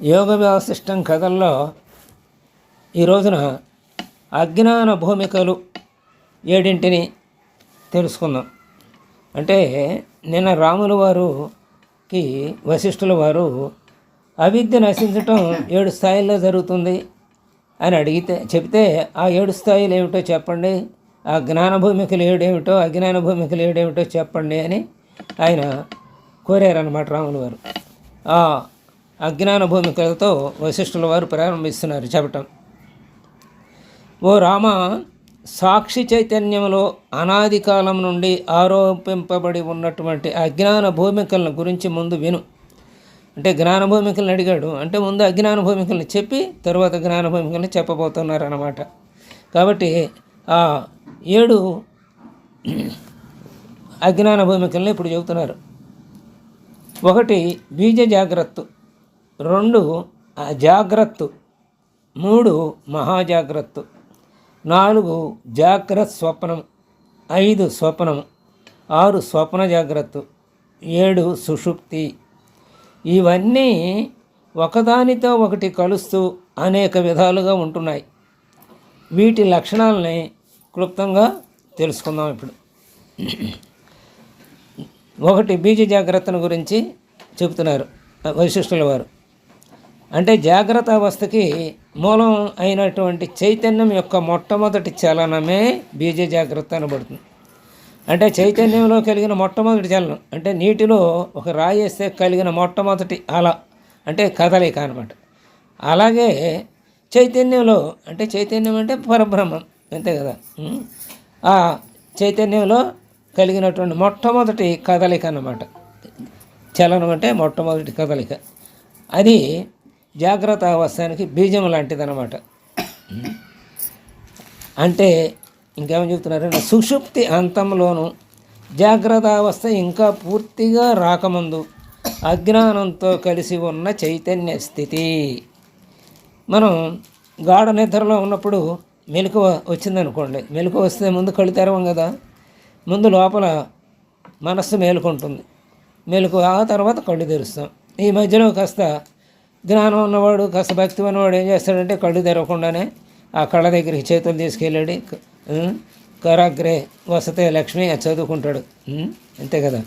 యోగ వ్యవశిష్టం కథల్లో ఈ రోజున అజ్ఞాన భూమికలు ఏడింటిని తెలుసుకుందాం. అంటే నిన్న రాముల వారుకి వశిష్ఠుల వారు అవిద్య నశించటం ఏడు స్థాయిల్లో జరుగుతుంది అని అడిగితే చెప్తే ఆ ఏడు స్థాయిలు ఏమిటో చెప్పండి ఆ జ్ఞాన భూమికలు ఏడేమిటో అజ్ఞాన భూమికలు ఏడేమిటో చెప్పండి అని ఆయన కోరారన్నమాట రాముల వారు. అజ్ఞాన భూమికలతో వశిష్ఠుల వారు ప్రారంభిస్తున్నారు చెప్పటం. ఓ రామ సాక్షి చైతన్యంలో అనాది కాలం నుండి ఆరోపింపబడి ఉన్నటువంటి అజ్ఞాన భూమికలను గురించి ముందు విను. అంటే జ్ఞాన భూమికలను అడిగాడు. అంటే ముందు అజ్ఞాన భూమికలను చెప్పి తర్వాత జ్ఞాన భూమికలను చెప్పబోతున్నారు అన్నమాట కాబట్టి ఆ ఏడు అజ్ఞాన భూమికల్ని ఇప్పుడు చెబుతున్నారు. ఒకటి బీజ జాగ్రత్త. రెండు జాగ్రత్త. మూడు మహాజాగ్రత్త. నాలుగు జాగ్రత్త స్వప్నం ఐదు స్వప్నం ఆరు స్వప్న జాగ్రత్త. ఏడు సుషుప్తి. ఇవన్నీ ఒకదానితో ఒకటి కలుస్తూ అనేక విధాలుగా ఉంటున్నాయి. వీటి లక్షణాలని క్లుప్తంగా తెలుసుకుందాం ఇప్పుడు. ఒకటి బీజ జాగ్రత్తను గురించి చెబుతున్నారు వశిష్ఠుల వారు. అంటే జాగ్రత్త అవస్థకి మూలం అయినటువంటి చైతన్యం యొక్క మొట్టమొదటి చలనమే బీజ జాగ్రత్త అనబడుతుంది. అంటే చైతన్యంలో కలిగిన మొట్టమొదటి చలనం అంటే నీటిలో ఒక రాయి వేస్తే కలిగిన మొట్టమొదటి అల అంటే కదలిక అనమాట. అలాగే చైతన్యంలో అంటే చైతన్యం అంటే పరబ్రహ్మం అంతే కదా? ఆ చైతన్యంలో కలిగినటువంటి మొట్టమొదటి కదలిక అన్నమాట చలనం అంటే మొట్టమొదటి కదలిక. అది జాగ్రత్త అవస్థానికి బీజం లాంటిదన్నమాట. అంటే ఇంకేమని చెప్తున్నారంటే సుషుప్తి అంతంలోను జాగ్రత్త అవస్థ ఇంకా పూర్తిగా రాకముందు అజ్ఞానంతో కలిసి ఉన్న చైతన్య స్థితి. మనం గాఢ నిద్రలో ఉన్నప్పుడు మెలకువ వచ్చిందనుకోండి మెలకువ వస్తే ముందు కళ్ళు తెరవం కదా ముందు లోపల మనస్సు మేలుకుంటుంది. మెలకువ ఆ తర్వాత కళ్ళు తెరుస్తాం. ఈ మధ్యలో కాస్త జ్ఞానం ఉన్నవాడు కాస్త భక్తి ఉన్నవాడు ఏం చేస్తాడంటే కళ్ళు తెరవకుండానే ఆ కళ్ళ దగ్గరికి చేతులు తీసుకెళ్ళాడు. కరాగ్రే వసతే లక్ష్మి అది చదువుకుంటాడు. అంతే కదా.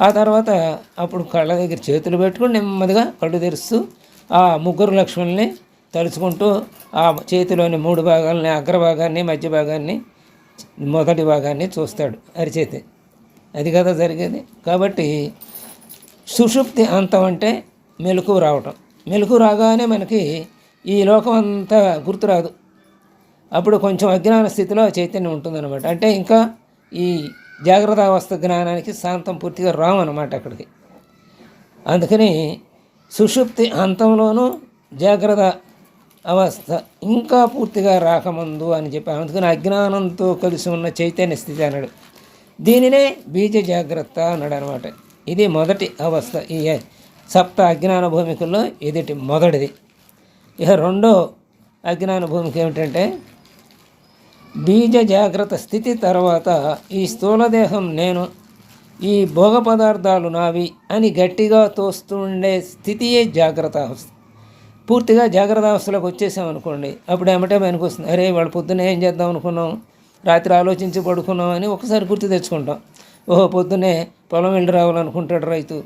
ఆ తర్వాత అప్పుడు కళ్ళ దగ్గర చేతులు పెట్టుకుని నెమ్మదిగా కళ్ళు తెరుస్తూ ఆ ముగ్గురు లక్ష్మణుల్ని తలుచుకుంటూ ఆ చేతిలోని మూడు భాగాలని అగ్రభాగాన్ని మధ్య భాగాన్ని మొదటి భాగాన్ని చూస్తాడు అరిచేతి. అది కదా జరిగేది. కాబట్టి సుషుప్తి అంతం అంటే మెలకు రావటం. మెలకు రాగానే మనకి ఈ లోకం అంతా గుర్తురాదు అప్పుడు కొంచెం అజ్ఞాన స్థితిలో చైతన్యం ఉంటుందన్నమాట. అంటే ఇంకా ఈ జాగ్రత్త అవస్థ జ్ఞానానికి శాంతం పూర్తిగా రామన్నమాట అక్కడికి. అందుకని సుషుప్తి అంతంలోనూ జాగ్రత్త అవస్థ ఇంకా పూర్తిగా రాకముందు అని చెప్పాను అందుకని అజ్ఞానంతో కలిసి ఉన్న చైతన్య స్థితి అన్నాడు. దీనినే బీజ జాగ్రత్త అన్నాడు అనమాట ఇది మొదటి అవస్థ ఈ సప్త అజ్ఞాన భూమికల్లో ఎదుటి మొదటిది. ఇక రెండో అజ్ఞాన భూమిక ఏమిటంటే బీజ జాగ్రత్త స్థితి తర్వాత ఈ స్థూలదేహం నేను ఈ భోగ పదార్థాలు నావి అని గట్టిగా తోస్తుండే స్థితియే జాగ్రత్త అవస్థ పూర్తిగా జాగ్రత్త అవస్థలోకి వచ్చేసామనుకోండి అప్పుడు ఏమంటే మనకు వస్తుంది అరే వాళ్ళు పొద్దున్నే ఏం చేద్దాం అనుకున్నాం రాత్రి ఆలోచించి పడుకున్నాం అని ఒకసారి గుర్తు తెచ్చుకుంటాం. ఓహో పొద్దున్నే పొలం వెళ్ళి రావాలనుకుంటాడు రైతు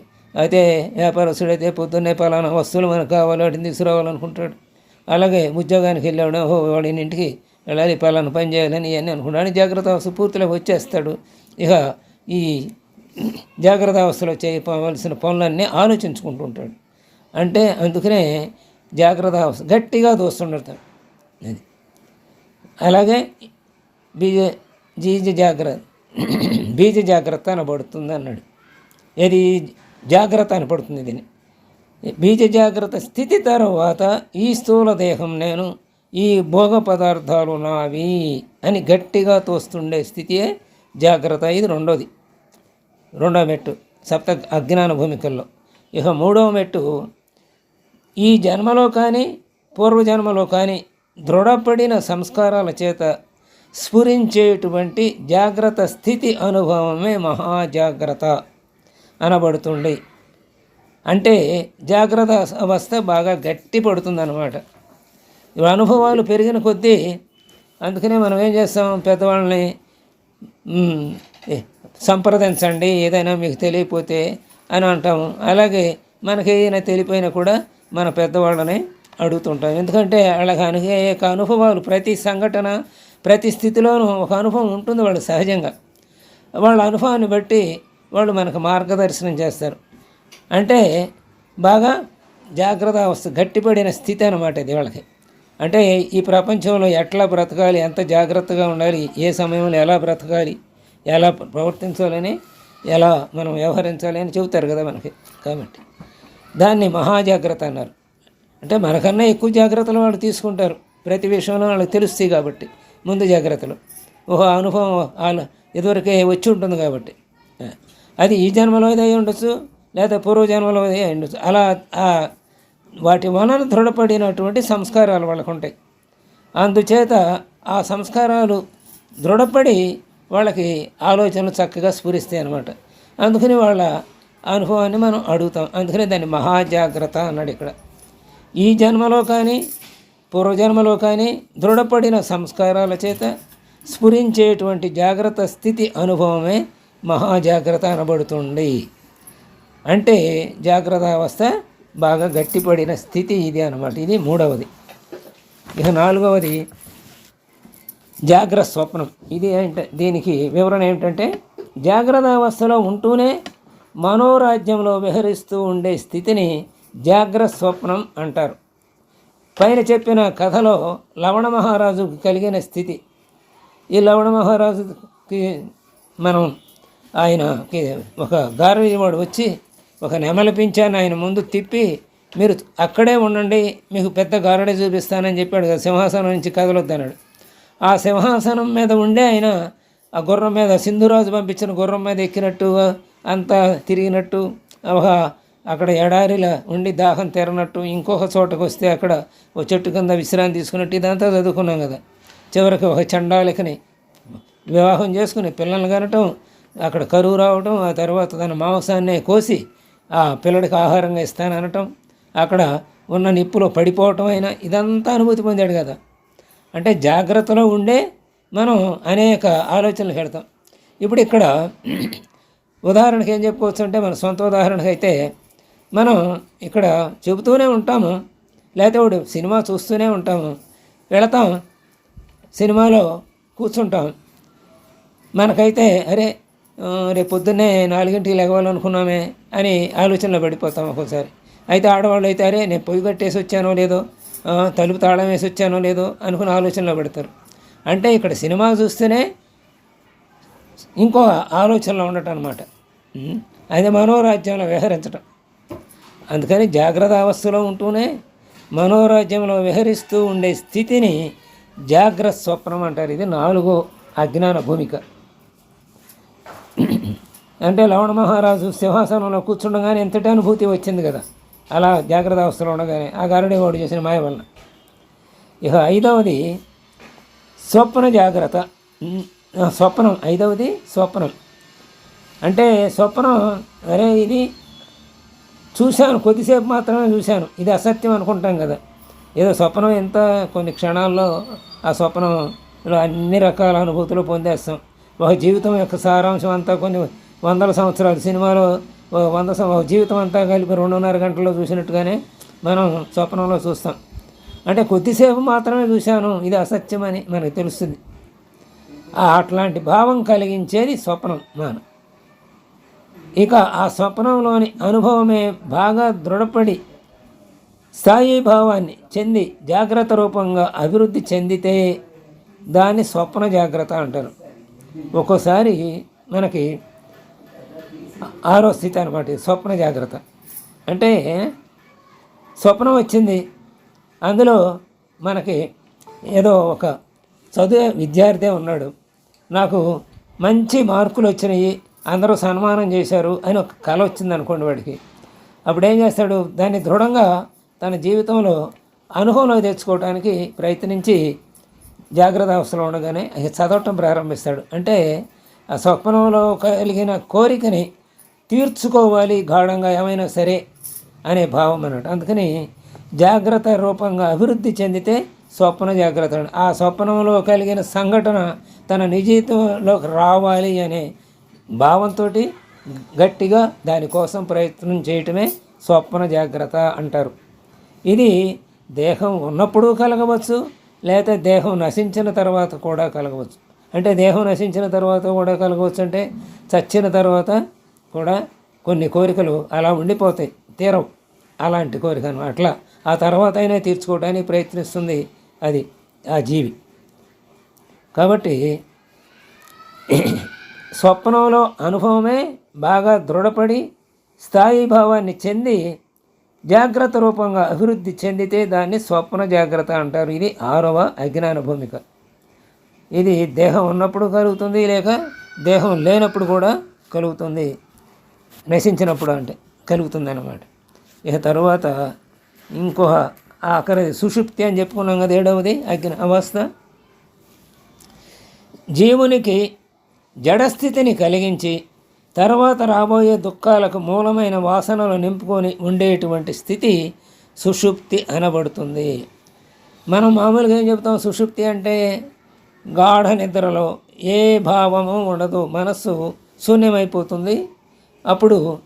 అయితే వ్యాపారస్తుడైతే పొద్దున్నే పలానా వస్తువులు మనకు కావాలి వాటిని తీసుకురావాలనుకుంటాడు. అలాగే ఉద్యోగానికి వెళ్ళాడు ఓహో వాడి ఇంటికి వెళ్ళాలి పలానా పని చేయాలని ఇవన్నీ అనుకున్నాడు జాగ్రత్త అవస్థ పూర్తిలో వచ్చేస్తాడు. ఇక ఈ జాగ్రత్త అవస్థలో చేయవలసిన పనులన్నీ ఆలోచించుకుంటుంటాడు. అంటే అందుకనే జాగ్రత్త అవస్థ గట్టిగా దోస్తుండతాడు అది. అలాగే బీజ జీజ జాగ్రత్త బీజ జాగ్రత్త అనబడుతుంది అన్నాడు. ఇది జాగ్రత్త అని పడుతుంది దీన్ని. బీజ జాగ్రత్త స్థితి తర్వాత ఈ స్థూల దేహం నేను ఈ భోగ పదార్థాలు నావి అని గట్టిగా తోస్తుండే స్థితియే జాగ్రత్త. ఇది రెండోది. రెండో మెట్టు సప్త అజ్ఞాన భూమికల్లో ఇక మూడవ మెట్టు ఈ జన్మలో కానీ పూర్వజన్మలో కానీ దృఢపడిన సంస్కారాల చేత స్ఫురించేటువంటి జాగ్రత్త స్థితి అనుభవమే మహాజాగ్రత్త అనబడుతుండే. అంటే జాగ్రత్త అవస్థ బాగా గట్టి పడుతుంది అనమాట అనుభవాలు పెరిగిన కొద్దీ అందుకనే మనం ఏం చేస్తాం? పెద్దవాళ్ళని సంప్రదించండి ఏదైనా మీకు తెలియకపోతే అని అంటాము. అలాగే మనకి ఏదైనా తెలియపోయినా కూడా మన పెద్దవాళ్ళని అడుగుతుంటాం. ఎందుకంటే వాళ్ళకి అనేక అనుభవాలు ప్రతి సంఘటన ప్రతి స్థితిలోనూ ఒక అనుభవం ఉంటుంది వాళ్ళు సహజంగా. వాళ్ళ అనుభవాన్ని బట్టి వాళ్ళు మనకు మార్గదర్శనం చేస్తారు. అంటే బాగా జాగ్రత్త అవస్థ గట్టిపడిన స్థితి అనమాట ఇది వాళ్ళకి. అంటే ఈ ప్రపంచంలో ఎట్లా బ్రతకాలి ఎంత జాగ్రత్తగా ఉండాలి ఏ సమయంలో ఎలా బ్రతకాలి ఎలా ప్రవర్తించాలని ఎలా మనం వ్యవహరించాలి అని చెబుతారు కదా మనకి కాబట్టి. దాన్ని మహాజాగ్రత్త అన్నారు. అంటే మనకన్నా ఎక్కువ జాగ్రత్తలు వాళ్ళు తీసుకుంటారు. ప్రతి విషయంలో వాళ్ళకి తెలుస్తాయి కాబట్టి ముందు జాగ్రత్తలు. ఓహో అనుభవం వాళ్ళ ఇదివరకే వచ్చి ఉంటుంది కాబట్టి. అది ఈ జన్మలో అయి ఉండొచ్చు లేదా పూర్వజన్మలో అయి ఉండొచ్చు. అలా ఆ వాటి వలన దృఢపడినటువంటి సంస్కారాలు వాళ్ళకు ఉంటాయి. అందుచేత ఆ సంస్కారాలు దృఢపడి వాళ్ళకి ఆలోచనలు చక్కగా స్ఫురిస్తాయి అనమాట అందుకని వాళ్ళ అనుభవాన్ని మనం అడుగుతాం. అందుకని దాన్ని మహాజాగ్రత్త అన్నాడు ఇక్కడ. ఈ జన్మలో కానీ పూర్వజన్మలో కానీ దృఢపడిన సంస్కారాల చేత స్ఫురించేటువంటి జాగ్రత్త స్థితి అనుభవమే మహాజాగ్రత్త అనబడుతుంది అంటే జాగ్రత్త అవస్థ బాగా గట్టిపడిన స్థితి ఇది అన్నమాట. ఇది మూడవది. ఇక నాలుగవది జాగ్రత్త స్వప్నం. ఇది ఏంట దీనికి వివరణ ఏమిటంటే జాగ్రత్త అవస్థలో ఉంటూనే మనోరాజ్యంలో విహరిస్తూ ఉండే స్థితిని జాగ్రత్త స్వప్నం అంటారు. పైన చెప్పిన కథలో లవణ మహారాజుకు కలిగిన స్థితి. ఈ లవణ మహారాజుకి మనం ఆయనకి ఒక గారడీవాడు వచ్చి ఒక నెమలి పింఛాన్ని ఆయన ముందు తిప్పి మీరు అక్కడే ఉండండి మీకు పెద్ద గారడి చూపిస్తానని చెప్పాడు కదా సింహాసనం నుంచి కదలొద్దన్నాడు. ఆ సింహాసనం మీద ఉండే ఆయన ఆ గుర్రం మీద సింధురాజు పంపించిన గుర్రం మీద ఎక్కినట్టు అంతా తిరిగినట్టు ఒక అక్కడ ఎడారిలా ఉండి దాహం తీరనట్టు ఇంకొక చోటకు వస్తే అక్కడ ఒక చెట్టు కింద విశ్రాంతి తీసుకున్నట్టు ఇదంతా చదువుకున్నాం కదా. చివరికి ఒక చండాలికని వివాహం చేసుకుని పిల్లల్ని కనటం అక్కడ కరువు రావటం ఆ తర్వాత తన మాంసాన్నే కోసి ఆ పిల్లడికి ఆహారంగా ఇస్తాననటం అక్కడ ఉన్న నిప్పులో పడిపోవటం అయినా ఇదంతా అనుభూతి పొందాడు కదా. అంటే జాగ్రత్తలో ఉండే మనం అనేక ఆలోచనలు పెడతాం. ఇప్పుడు ఇక్కడ ఉదాహరణకి ఏం చెప్పుకోవచ్చు అంటే మన సొంత ఉదాహరణకి అయితే మనం ఇక్కడ చెబుతూనే ఉంటాము లేకపోతే ఒకటి సినిమా చూస్తూనే ఉంటాము వెళతాం సినిమాలో కూర్చుంటాం. మనకైతే అరే రేపొద్దున్నే రేపు పొద్దున్నే నాలుగింటికి లెగవాలనుకున్నామే అని ఆలోచనలో పడిపోతాం ఒక్కోసారి. అయితే ఆడవాళ్ళు అయితే అరే నేను పొయ్యి కట్టేసి వచ్చానో లేదో తలుపు తాళం వేసి వచ్చానో లేదో అనుకుని ఆలోచనలో పెడతారు. అంటే ఇక్కడ సినిమా చూస్తేనే ఇంకో ఆలోచనలో ఉండటం అనమాట అది మనోరాజ్యంలో విహరించటం. అందుకని జాగ్రత్త అవస్థలో ఉంటూనే మనోరాజ్యంలో విహరిస్తూ ఉండే స్థితిని జాగ్రత్త స్వప్నం అంటారు. ఇది నాలుగో అజ్ఞాన భూమిక. అంటే లవణ మహారాజు సింహాసనంలో కూర్చుండగానే ఎంతటి అనుభూతి వచ్చింది కదా? అలా జాగ్రత్త అవస్థలో ఉండగానే ఆ గారుడి వాడు చేసిన మాయ వలన. ఇక ఐదవది స్వప్న జాగ్రత్త. స్వప్నం ఐదవది స్వప్నం. అంటే స్వప్నం అరే ఇది చూశాను కొద్దిసేపు మాత్రమే చూశాను. ఇది అసత్యం అనుకుంటాం కదా. ఏదో స్వప్నం ఎంత కొన్ని క్షణాల్లో ఆ స్వప్నంలో అన్ని రకాల అనుభూతులు పొందేస్తాం. ఒక జీవితం యొక్క సారాంశం అంతా కొన్ని వందల సంవత్సరాలు సినిమాలో వంద ఒక జీవితం అంతా కలిపి రెండున్నర గంటల్లో చూసినట్టుగానే మనం స్వప్నంలో చూస్తాం. అంటే కొద్దిసేపు మాత్రమే చూశాను ఇది అసత్యమని మనకు తెలుస్తుంది. అట్లాంటి భావం కలిగించేది స్వప్నం మనం. ఇక ఆ స్వప్నంలోని అనుభవమే బాగా దృఢపడి స్థాయి భావాన్ని చెంది జాగ్రత్త రూపంగా అభివృద్ధి చెందితే దాన్ని స్వప్న జాగ్రత్త అంటారు. ఒక్కోసారి మనకి ఆరో స్థితి అనమాట స్వప్న జాగ్రత్త. అంటే స్వప్నం వచ్చింది అందులో మనకి ఏదో ఒక చదివే విద్యార్థి ఉన్నాడు. నాకు మంచి మార్కులు వచ్చినాయి అందరూ సన్మానం చేశారు అని ఒక కళ వచ్చింది అనుకోండి వాడికి. అప్పుడు ఏం చేస్తాడు దాన్ని దృఢంగా తన జీవితంలో అనుభవంలో తెచ్చుకోవడానికి ప్రయత్నించి జాగ్రత్త అవస్థలో ఉండగానే అది చదవటం ప్రారంభిస్తాడు. అంటే ఆ స్వప్నంలో కలిగిన కోరికని తీర్చుకోవాలి గాఢంగా ఏమైనా సరే అనే భావం అన్నట్టు అందుకని జాగ్రత్త రూపంగా అభివృద్ధి చెందితే స్వప్న జాగ్రత్త ఆ స్వప్నంలో కలిగిన సంఘటన తన నిజీతంలోకి రావాలి అనే భావంతో గట్టిగా దానికోసం ప్రయత్నం చేయటమే స్వప్న జాగ్రత్త అంటారు. ఇది దేహం ఉన్నప్పుడు కలగవచ్చు లేదా దేహం నశించిన తర్వాత కూడా కలగవచ్చు. అంటే దేహం నశించిన తర్వాత కూడా కలగవచ్చు అంటే చచ్చిన తర్వాత కూడా కొన్ని కోరికలు అలా ఉండిపోతాయి తీరవు. అలాంటి కోరిక అట్లా ఆ తర్వాత అయినా తీర్చుకోవడానికి ప్రయత్నిస్తుంది అది ఆ జీవి. కాబట్టి స్వప్నంలో అనుభవమే బాగా దృఢపడి స్థాయి భావాన్ని చెంది జాగ్రత్త రూపంగా అభివృద్ధి చెందితే దాన్ని స్వప్న జాగ్రత్త అంటారు. ఇది ఆరవ అజ్ఞాన భూమిక ఇది దేహం ఉన్నప్పుడు కలుగుతుంది లేక దేహం లేనప్పుడు కూడా కలుగుతుంది నశించినప్పుడు అంటే కలుగుతుంది అన్నమాట ఇక తర్వాత ఇంకో ఆఖరి సుషుప్తి అని చెప్పుకున్నాం కదా ఏడవది? అజ్ఞ అవస్థ. జీవునికి జడస్థితిని కలిగించి తర్వాత రాబోయే దుఃఖాలకు మూలమైన వాసనలు నింపుకొని ఉండేటువంటి స్థితి సుషుప్తి అనబడుతుంది. మనం మామూలుగా ఏం చెప్తాం? సుషుప్తి అంటే గాఢ నిద్రలో ఏ భావము ఉండదు. మనస్సు శూన్యమైపోతుంది. అప్పుడు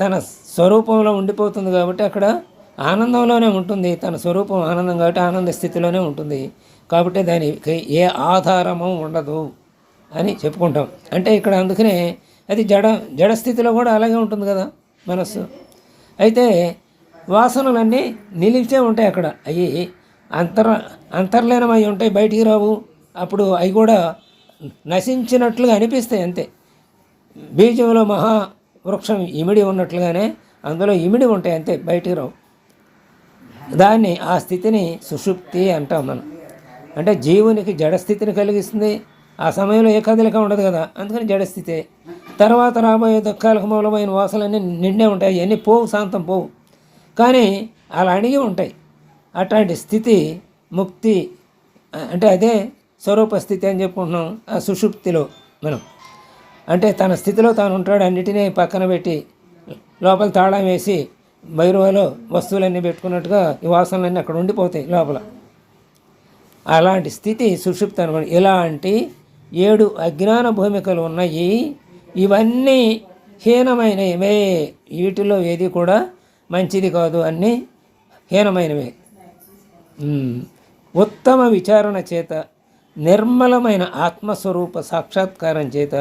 తన స్వరూపంలో ఉండిపోతుంది కాబట్టి అక్కడ ఆనందంలోనే ఉంటుంది. తన స్వరూపం ఆనందం కాబట్టి ఆనంద స్థితిలోనే ఉంటుంది. కాబట్టి దానికి ఏ ఆధారము ఉండదు అని చెప్పుకుంటాం. అంటే ఇక్కడ అందుకనే అది జడ జడస్థితిలో కూడా అలాగే ఉంటుంది కదా మనస్సు. అయితే వాసనలన్నీ నిలిచే ఉంటాయి అక్కడ. అవి అంతర్ అంతర్లీనమై ఉంటాయి. బయటికి రావు. అప్పుడు అవి కూడా నశించినట్లుగా అనిపిస్తాయి అంతే. బీజంలో మహా వృక్షం ఇమిడి ఉన్నట్లుగానే అందులో ఇమిడి ఉంటాయి అంతే. బయటికి రావు. దాన్ని ఆ స్థితిని సుషుప్తి అంటాం మనం. అంటే జీవునికి జడస్థితిని కలిగిస్తుంది. ఆ సమయంలో ఏ కదలిక ఉండదు కదా అందుకని జడస్థితే తర్వాత రాబోయే దుఃఖాలకు మూలమైన వాసలన్నీ నిండే ఉంటాయి అవన్నీ పోవు శాంతం పోవు. కానీ అలా అణిగి ఉంటాయి. అట్లాంటి స్థితి ముక్తి అంటే అదే స్వరూప స్థితి అని చెప్పుకుంటున్నాం ఆ సుషుప్తిలో మనం. అంటే తన స్థితిలో తాను ఉంటాడు అన్నిటినీ పక్కన పెట్టి లోపల తాళం వేసి బైరువలో వస్తువులన్నీ పెట్టుకున్నట్టుగా ఈ వాసనలన్నీ అక్కడ ఉండిపోతాయి లోపల. అలాంటి స్థితి సుషుప్తి అనమాట ఇలాంటి ఏడు అజ్ఞాన భూమికలు ఉన్నాయి. ఇవన్నీ హీనమైనవే. వీటిలో ఏది కూడా మంచిది కాదు అన్నీ హీనమైనవే. ఉత్తమ విచారణ చేత నిర్మలమైన ఆత్మస్వరూప సాక్షాత్కారం చేత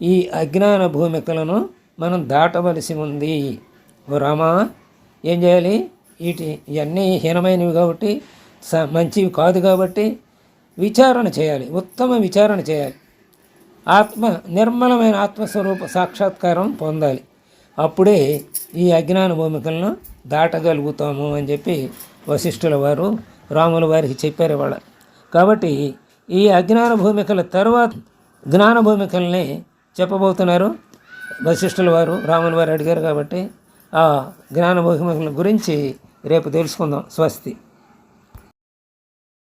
ఈ అజ్ఞాన భూమికలను మనం దాటవలసి ఉంది. ఓ రామా ఏం చేయాలి? వీటి ఇవన్నీ హీనమైనవి కాబట్టి స మంచివి కాదు కాబట్టి విచారణ చేయాలి ఉత్తమ విచారణ చేయాలి. ఆత్మ నిర్మలమైన ఆత్మస్వరూప సాక్షాత్కారం పొందాలి. అప్పుడే ఈ అజ్ఞాన భూమికలను దాటగలుగుతాము అని చెప్పి వశిష్ఠుల వారు రాముల వారికి చెప్పారు వాళ్ళ. కాబట్టి ఈ అజ్ఞాన భూమికల తర్వాత జ్ఞాన భూమికల్ని చెప్పబోతున్నారు వశిష్ఠుల వారు రాముల వారు అడిగారు కాబట్టి ఆ జ్ఞాన భూమికల గురించి రేపు తెలుసుకుందాం. స్వస్తి.